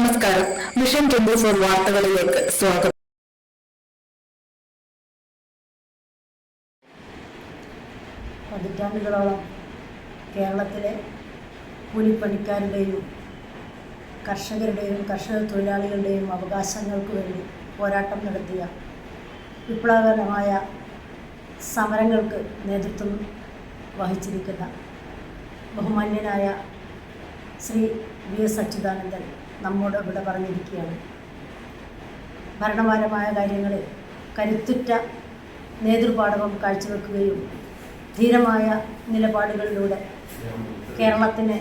നമസ്കാരം. Mission twenty four വാർത്തകളിലേക്ക് സ്വാഗതം. പതിറ്റാണ്ടുകളോളം കേരളത്തിലെ കൂലിപ്പണിക്കാരുടെയും കർഷകരുടെയും കർഷക തൊഴിലാളികളുടെയും അവകാശങ്ങൾക്ക് വേണ്ടി പോരാട്ടം നടത്തിയ വിപ്ലവകരമായ സമരങ്ങൾക്ക് നേതൃത്വം വഹിച്ചിരിക്കുന്ന ബഹുമാന്യനായ ശ്രീ വി എസ് അച്യുതാനന്ദൻ. നമ്മോട് ഇവിടെ പറഞ്ഞിരിക്കുകയാണ്. ഭരണപരമായ കാര്യങ്ങളിൽ കരുത്തുറ്റ നേതൃപാടവം കാഴ്ചവെക്കുകയും ധീരമായ നിലപാടുകളിലൂടെ കേരളത്തിന്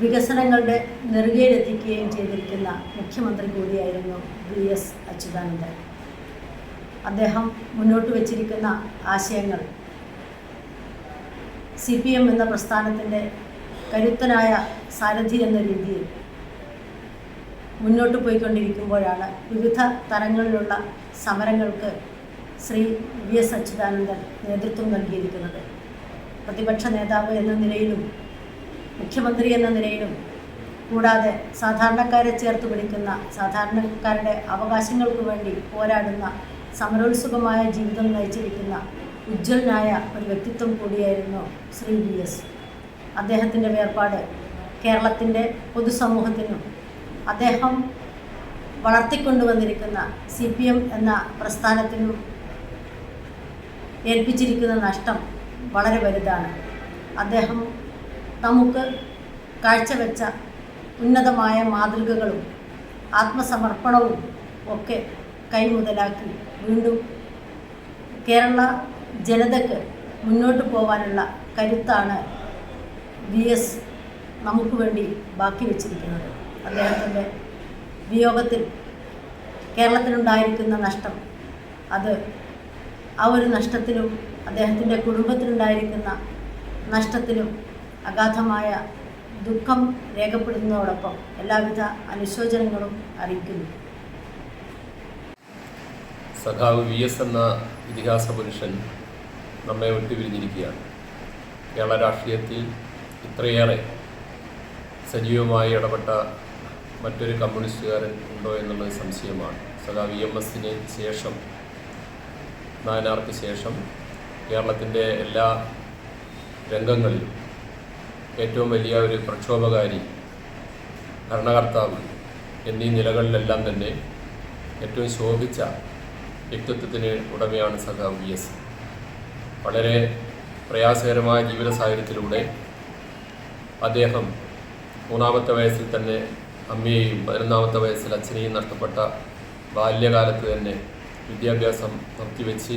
വികസനങ്ങളുടെ നെറുകയിലെത്തിക്കുകയും ചെയ്തിരിക്കുന്ന മുഖ്യമന്ത്രി കൂടിയായിരുന്നു വി എസ് അച്യുതാനന്ദൻ. അദ്ദേഹം മുന്നോട്ട് വച്ചിരിക്കുന്ന ആശയങ്ങൾ സി പി എം എന്ന പ്രസ്ഥാനത്തിന്റെ കരുത്തനായ സാരഥി എന്ന രീതിയിൽ മുന്നോട്ട് പോയിക്കൊണ്ടിരിക്കുമ്പോഴാണ് വിവിധ തരങ്ങളിലുള്ള സമരങ്ങൾക്ക് ശ്രീ വി എസ് അച്യുതാനന്ദൻ നേതൃത്വം നൽകിയിരിക്കുന്നത്. പ്രതിപക്ഷ നേതാവ് എന്ന നിലയിലും മുഖ്യമന്ത്രി എന്ന നിലയിലും കൂടാതെ സാധാരണക്കാരെ ചേർത്ത് പിടിക്കുന്ന സാധാരണക്കാരുടെ അവകാശങ്ങൾക്ക് വേണ്ടി പോരാടുന്ന സമരോത്സുകമായ ജീവിതം നയിച്ചിരിക്കുന്ന ഉജ്ജ്വലനായ ഒരു വ്യക്തിത്വം കൂടിയായിരുന്നു ശ്രീ വി എസ്. അദ്ദേഹത്തിന്റെ വേർപാട് കേരളത്തിന്റെ പൊതുസമൂഹത്തിനും അദ്ദേഹം വളർത്തിക്കൊണ്ടുവന്നിരിക്കുന്ന സി പി എം എന്ന പ്രസ്ഥാനത്തിനും ഏൽപ്പിച്ചിരിക്കുന്ന നഷ്ടം വളരെ വലുതാണ്. അദ്ദേഹം നമുക്ക് കാഴ്ചവെച്ച ഉന്നതമായ മാതൃകകളും ആത്മസമർപ്പണവും ഒക്കെ കൈമുതലാക്കി വീണ്ടും കേരള ജനതയ്ക്ക് മുന്നോട്ട് പോകാനുള്ള കരുത്താണ് വി എസ് നമുക്ക് വേണ്ടി ബാക്കി വച്ചിരിക്കുന്നത്. അദ്ദേഹത്തിന്റെ വിയോഗത്തിൽ കേരളത്തിനുണ്ടായിരിക്കുന്ന നഷ്ടം. അത് ആ ഒരു നഷ്ടത്തിലും അദ്ദേഹത്തിന്റെ കുടുംബത്തിനുണ്ടായിരിക്കുന്ന നഷ്ടത്തിലും അഗാധമായ ദുഃഖം രേഖപ്പെടുത്തുന്നതോടൊപ്പം എല്ലാവിധ അനുശോചനങ്ങളും അറിയിക്കുന്നു. സഖാവ് വി എസ് എന്ന ഇതിഹാസ പുരുഷൻ നമ്മെ വിട്ടുപിരിഞ്ഞിരിക്കുകയാണ്. കേരള രാഷ്ട്രീയത്തിൽ ഇത്രയേറെ സജീവമായി ഇടപെട്ട മറ്റൊരു കമ്മ്യൂണിസ്റ്റുകാരൻ ഉണ്ടോ എന്നുള്ളത് സംശയമാണ്. സദാ ഇ എം എസിന് ശേഷം നായനാർക്ക് ശേഷം കേരളത്തിന്റെ എല്ലാ രംഗങ്ങളിലും ഏറ്റവും വലിയ ഒരു പ്രക്ഷോഭകാരി ഭരണകർത്താവ് എന്നീ നിലകളിലെല്ലാം തന്നെ ഏറ്റവും ശോഭിച്ച വ്യക്തിത്വത്തിന് ഉടമയാണ് സഖാവ് വി എസ്. വളരെ പ്രയാസകരമായ ജീവിത സാഹചര്യത്തിലൂടെ അദ്ദേഹം മൂന്നാമത്തെ വയസ്സിൽ തന്നെ അമ്മയെയും പതിനൊന്നാമത്തെ വയസ്സിൽ അച്ഛനെയും നഷ്ടപ്പെട്ട ബാല്യകാലത്ത് തന്നെ വിദ്യാഭ്യാസം നിർത്തിവെച്ച്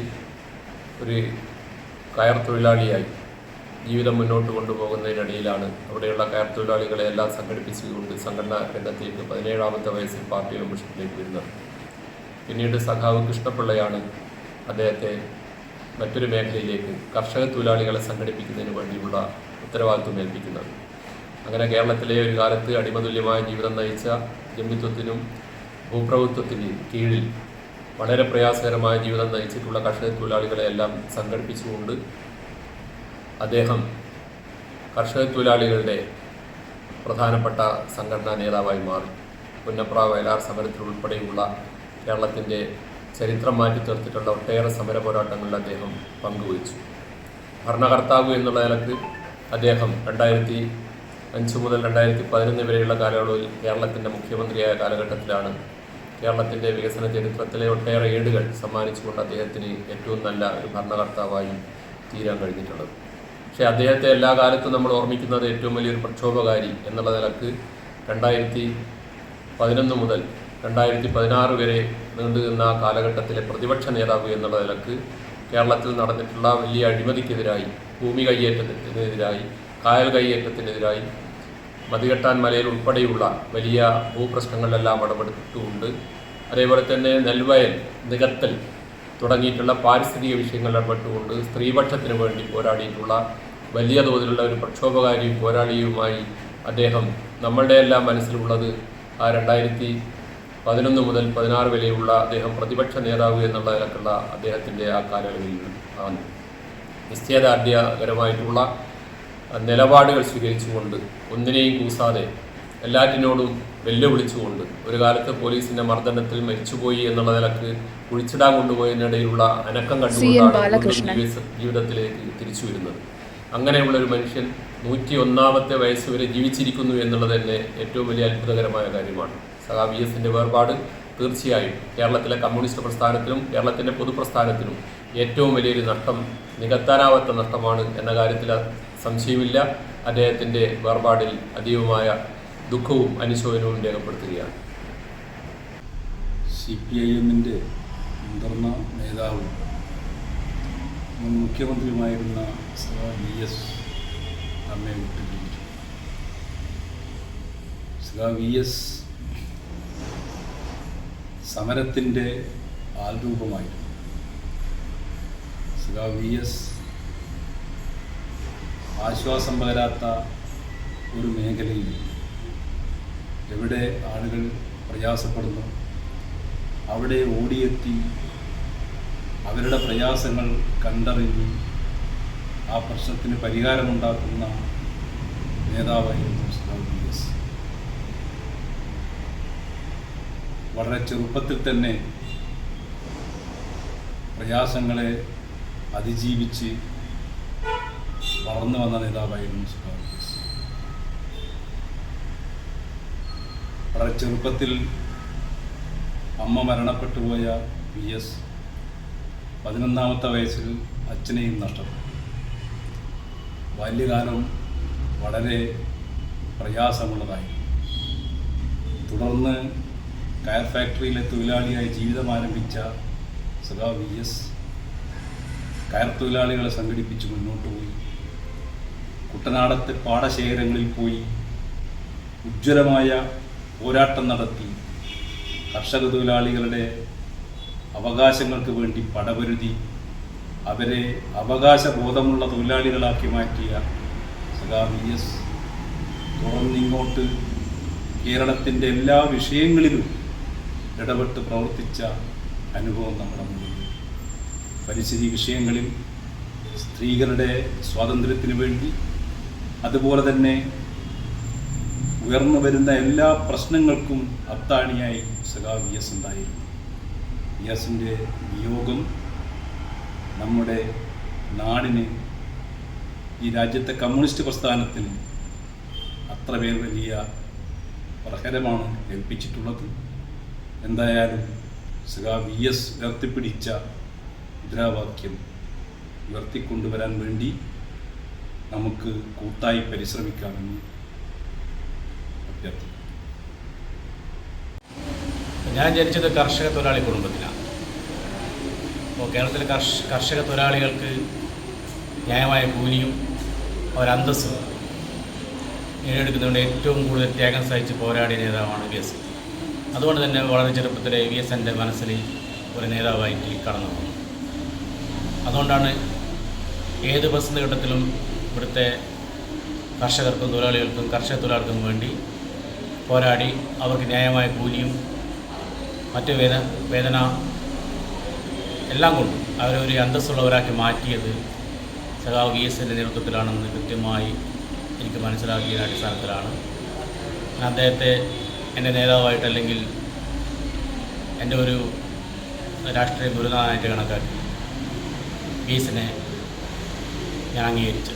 ഒരു കയർ തൊഴിലാളിയായി ജീവിതം മുന്നോട്ട് കൊണ്ടുപോകുന്നതിനിടയിലാണ് അവിടെയുള്ള കയർ തൊഴിലാളികളെ എല്ലാം സംഘടിപ്പിച്ചുകൊണ്ട് സംഘടനാ രംഗത്തേക്ക് പതിനേഴാമത്തെ വയസ്സിൽ പാർട്ടി മെമ്പർഷിപ്പിലേക്ക് വരുന്നത്. പിന്നീട് സഖാവ് കൃഷ്ണപിള്ളയാണ് അദ്ദേഹത്തെ മറ്റൊരു മേഖലയിലേക്ക് കർഷക തൊഴിലാളികളെ സംഘടിപ്പിക്കുന്നതിന് വേണ്ടിയുള്ള ഉത്തരവാദിത്വം ഏൽപ്പിക്കുന്നത്. അങ്ങനെ കേരളത്തിലെ ഒരു കാലത്ത് അടിമതുല്യമായ ജീവിതം നയിച്ച ജമ്മിത്വത്തിനും ഭൂപ്രഭുത്വത്തിന് കീഴിൽ വളരെ പ്രയാസകരമായ ജീവിതം നയിച്ചിട്ടുള്ള കർഷക തൊഴിലാളികളെ എല്ലാം സംഘടിപ്പിച്ചുകൊണ്ട് അദ്ദേഹം കർഷക തൊഴിലാളികളുടെ പ്രധാനപ്പെട്ട സംഘടനാ നേതാവായി മാറി. പുന്നപ്ര വയലാർ സമരത്തിൽ ഉൾപ്പെടെയുള്ള കേരളത്തിന്റെ ചരിത്രം മാറ്റി തീർത്തിട്ടുള്ള ഒട്ടേറെ സമര പോരാട്ടങ്ങളിൽ അദ്ദേഹം പങ്കുവച്ചു ഭരണകർത്താവ് എന്നുള്ള നിലയ്ക്ക് അദ്ദേഹം രണ്ടായിരത്തി അഞ്ച് മുതൽ രണ്ടായിരത്തി പതിനൊന്ന് വരെയുള്ള കാലയളവിൽ കേരളത്തിന്റെ മുഖ്യമന്ത്രിയായ കാലഘട്ടത്തിലാണ് കേരളത്തിന്റെ വികസന ചരിത്രത്തിലെ ഒട്ടേറെ ഏടുകൾ സമ്മാനിച്ചുകൊണ്ട് അദ്ദേഹത്തിന് ഏറ്റവും നല്ല ഒരു ഭരണകർത്താവായി തീരാൻ കഴിഞ്ഞിട്ടുള്ളത്. പക്ഷേ അദ്ദേഹത്തെ എല്ലാ കാലത്തും നമ്മൾ ഓർമ്മിക്കുന്നത് ഏറ്റവും വലിയൊരു പ്രക്ഷോഭകാരി എന്നുള്ള നിലയ്ക്ക് രണ്ടായിരത്തി പതിനൊന്ന് മുതൽ രണ്ടായിരത്തി പതിനാറ് വരെ നീണ്ടു നിന്ന കാലഘട്ടത്തിലെ പ്രതിപക്ഷ നേതാവ് എന്നുള്ള നിലയ്ക്ക് കേരളത്തിൽ നടന്നിട്ടുള്ള വലിയ അഴിമതിക്കെതിരായി ഭൂമി കയ്യേറ്റത്തിനെതിരായി കായൽ കയ്യേറ്റത്തിനെതിരായി മതികെട്ടാൻ മലയിൽ ഉൾപ്പെടെയുള്ള വലിയ ഭൂപ്രശ്നങ്ങളിലെല്ലാം ഇടപെട്ടിട്ടുണ്ട് അതേപോലെ തന്നെ നെൽവയൽ നികത്തൽ തുടങ്ങിയിട്ടുള്ള പാരിസ്ഥിതിക വിഷയങ്ങളിൽ ഇടപെട്ടുകൊണ്ട് സ്ത്രീപക്ഷത്തിന് വേണ്ടി പോരാടിയിട്ടുള്ള വലിയ തോതിലുള്ള ഒരു പ്രക്ഷോഭകാരിയും പോരാളിയുമായി അദ്ദേഹം നമ്മളുടെ എല്ലാം മനസ്സിലുള്ളത് ആ രണ്ടായിരത്തി പതിനൊന്ന് മുതൽ പതിനാറ് വരെയുള്ള അദ്ദേഹം പ്രതിപക്ഷ നേതാവ് എന്നുള്ള നിലക്കുള്ള അദ്ദേഹത്തിന്റെ ആ കാലയളവിൽ ആണ്. നിശ്ചയദാർഢ്യകരമായിട്ടുള്ള നിലപാടുകൾ സ്വീകരിച്ചുകൊണ്ട് ഒന്നിനെയും കൂസാതെ എല്ലാറ്റിനോടും വെല്ലുവിളിച്ചുകൊണ്ട് ഒരു കാലത്ത് പോലീസിന്റെ മർദ്ദനത്തിൽ മരിച്ചുപോയി എന്നുള്ള നിലയ്ക്ക് കുഴിച്ചിടാൻ കൊണ്ടുപോയതിനിടയിലുള്ള അനക്കം കണ്ടുകൊണ്ടാണ് ജീവിതത്തിലേക്ക് തിരിച്ചു വരുന്നത്. അങ്ങനെയുള്ള ഒരു മനുഷ്യൻ നൂറ്റി ഒന്നാമത്തെ വയസ്സ് വരെ ജീവിച്ചിരിക്കുന്നു എന്നുള്ളത് തന്നെ ഏറ്റവും വലിയ അത്ഭുതകരമായ കാര്യമാണ്. സഖാ വി എസിന്റെ വേർപാട് തീർച്ചയായും കേരളത്തിലെ കമ്മ്യൂണിസ്റ്റ് പ്രസ്ഥാനത്തിനും കേരളത്തിന്റെ പൊതുപ്രസ്ഥാനത്തിനും ഏറ്റവും വലിയൊരു നഷ്ടം നികത്താനാവാത്ത നഷ്ടമാണ് എന്ന കാര്യത്തിൽ സംശയമില്ല. അദ്ദേഹത്തിന്റെ വേർപാടിൽ അതീവമായ ദുഃഖവും അനുശോചനവും രേഖപ്പെടുത്തുകയാണ്. സി പി ഐ എമ്മിന്റെ മുതിർന്ന നേതാവും മുൻ മുഖ്യമന്ത്രിയുമായിരുന്ന ശ്രീ വി എസ് നമ്മെ വിട്ടുപിരിഞ്ഞു. ശ്രീ വി എസ് സമരത്തിന്റെ ആൾരൂപമായിരുന്നു. ശ്രീ വി എസ് ആശ്വാസം പകരാത്ത ഒരു മേഖലയിൽ എവിടെ ആളുകൾ പ്രയാസപ്പെടുന്നു? അവിടെ ഓടിയെത്തി അവരുടെ പ്രയാസങ്ങൾ കണ്ടറിഞ്ഞ് ആ പ്രശ്നത്തിന് പരിഹാരമുണ്ടാക്കുന്ന നേതാവായിരുന്നു സഖാവ് വി എസ്. വളരെ ചെറുപ്പത്തിൽ തന്നെ പ്രയാസങ്ങളെ അതിജീവിച്ച് വളർന്നു വന്ന നേതാവായിരുന്നു സഖാവ് വളരെ ചെറുപ്പത്തിൽ അമ്മ മരണപ്പെട്ടു പോയ വി എസ് പതിനൊന്നാമത്തെ വയസ്സിൽ അച്ഛനെയും നഷ്ടപ്പെട്ടു. ബാല്യകാലം വളരെ പ്രയാസമുള്ളതായിരുന്നു. തുടർന്ന് കയർ ഫാക്ടറിയിലെ തൊഴിലാളിയായി ജീവിതം ആരംഭിച്ച സദാ വി എസ് കയർ തൊഴിലാളികളെ സംഘടിപ്പിച്ച് മുന്നോട്ട് പോയി. കുട്ടനാടത്തെ പാടശേഖരങ്ങളിൽ പോയി ഉജ്ജ്വലമായ പോരാട്ടം നടത്തി കർഷക തൊഴിലാളികളുടെ അവകാശങ്ങൾക്ക് വേണ്ടി പടപൊരുതി അവരെ അവകാശബോധമുള്ള തൊഴിലാളികളാക്കി മാറ്റിയ സഖാ വി എസ്. തുറന്നിങ്ങോട്ട് കേരളത്തിന്റെ എല്ലാ വിഷയങ്ങളിലും ഇടപെട്ട് പ്രവർത്തിച്ച അനുഭവം നമ്മുടെ മുന്നിൽ. പരിസ്ഥിതി വിഷയങ്ങളിൽ സ്ത്രീകളുടെ സ്വാതന്ത്ര്യത്തിന് വേണ്ടി അതുപോലെ തന്നെ ഉയർന്നു വരുന്ന എല്ലാ പ്രശ്നങ്ങൾക്കും അത്താണിയായി സഖാ വി എസ് ഉണ്ടായിരുന്നു. വി എസിന്റെ വിയോഗം നമ്മുടെ നാടിന് ഈ രാജ്യത്തെ കമ്മ്യൂണിസ്റ്റ് പ്രസ്ഥാനത്തിന് അത്ര പേർ വലിയ പ്രഹരമാണ് ഏൽപ്പിച്ചിട്ടുള്ളത്. എന്തായാലും സഖാ വി എസ് ഉയർത്തിപ്പിടിച്ച മുദ്രാവാക്യം ഉയർത്തിക്കൊണ്ടുവരാൻ വേണ്ടി നമുക്ക് കൂട്ടായി പരിശ്രമിക്കാമെന്ന് ഞാൻ ജനിച്ചത് കർഷക തൊഴിലാളി കുടുംബത്തിലാണ്. അപ്പോൾ കേരളത്തിലെ കർഷ കർഷക തൊഴിലാളികൾക്ക് ന്യായമായ കൂലിയും ഒരന്തസ്സും നേടിയെടുക്കുന്നതുകൊണ്ട് ഏറ്റവും കൂടുതൽ ത്യാഗം സഹിച്ച് പോരാടിയ നേതാവാണ് വി എസ് അതുകൊണ്ട് തന്നെ വളരെ ചെറുപ്പത്തിലെ വി എസ് എന്റെ മനസ്സിൽ ഒരു നേതാവായിട്ട് കടന്നു അതുകൊണ്ടാണ് ഏത് ബസ് ഘട്ടത്തിലും ഇവിടുത്തെ കർഷകർക്കും തൊഴിലാളികൾക്കും കർഷക തൊഴിലാളികൾക്കും വേണ്ടി പോരാടി അവർക്ക് ന്യായമായ കൂലിയും മറ്റ് വേദ വേദന എല്ലാം കൊണ്ടും അവരെ ഒരു അന്തസ്സുള്ളവരാക്കി മാറ്റിയത് സഖാവ് വി എസിന്റെ നേതൃത്വത്തിലാണെന്ന് കൃത്യമായി എനിക്ക് മനസ്സിലാക്കിയ അടിസ്ഥാനത്തിലാണ്. ഞാൻ അദ്ദേഹത്തെ എന്റെ നേതാവായിട്ട് അല്ലെങ്കിൽ എന്റെ ഒരു രാഷ്ട്രീയ ഗുരുനാഥനായിട്ട് കണക്കാക്കി. വി എസിനെ ഞാൻ അംഗീകരിച്ചത്